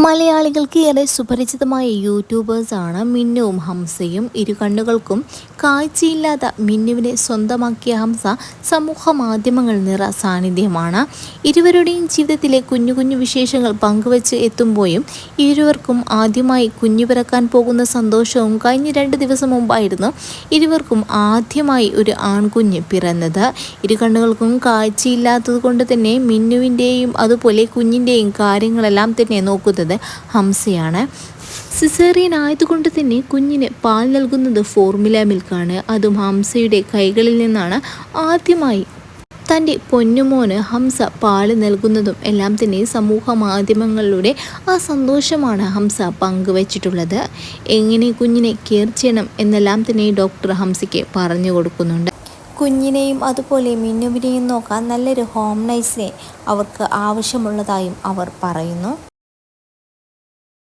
മലയാളികൾക്ക് ഏറെ സുപരിചിതമായ യൂട്യൂബേഴ്സാണ് മിന്നുവും ഹംസയും. ഇരു കണ്ണുകൾക്കും കാഴ്ചയില്ലാത്ത മിന്നുവിനെ സ്വന്തമാക്കിയ ഹംസ സമൂഹ മാധ്യമങ്ങൾ നിറ സാന്നിധ്യമാണ്. ഇരുവരുടെയും ജീവിതത്തിലെ കുഞ്ഞു കുഞ്ഞു വിശേഷങ്ങൾ പങ്കുവച്ച് എത്തുമ്പോഴും ഇരുവർക്കും ആദ്യമായി കുഞ്ഞു പിറക്കാൻ പോകുന്ന സന്തോഷവും കഴിഞ്ഞ രണ്ട് ദിവസം മുമ്പായിരുന്നു ഇരുവർക്കും ആദ്യമായി ഒരു ആൺകുഞ്ഞ് പിറന്നത്. ഇരു കണ്ണുകൾക്കും കാഴ്ചയില്ലാത്തത് കൊണ്ട് തന്നെ മിന്നുവിന്റെയും അതുപോലെ കുഞ്ഞിന്റെയും കാര്യങ്ങളെല്ലാം തന്നെ നോക്കുന്നത് ഹംസയാണ്. സിസേറിയൻ ആയതുകൊണ്ട് തന്നെ കുഞ്ഞിന് പാൽ നൽകുന്നത് ഫോർമുല മിൽക്കാണ്. അതും ഹംസയുടെ കൈകളിൽ നിന്നാണ്. ആദ്യമായി തന്റെ പൊന്നുമോന് ഹംസ പാൽ നൽകുന്നതും എല്ലാം തന്നെ സമൂഹ മാധ്യമങ്ങളിലൂടെ ആ സന്തോഷമാണ് ഹംസ പങ്കുവച്ചിട്ടുള്ളത്. എങ്ങനെ കുഞ്ഞിനെ കെയർ ചെയ്യണം എന്നെല്ലാം തന്നെ ഡോക്ടർ ഹംസയ്ക്ക് പറഞ്ഞു കൊടുക്കുന്നുണ്ട്. കുഞ്ഞിനെയും അതുപോലെ മിന്നുവിനെയും നോക്കാൻ നല്ലൊരു ഹോം നൈസിനെ അവർക്ക് ആവശ്യമുള്ളതായും അവർ പറയുന്നു.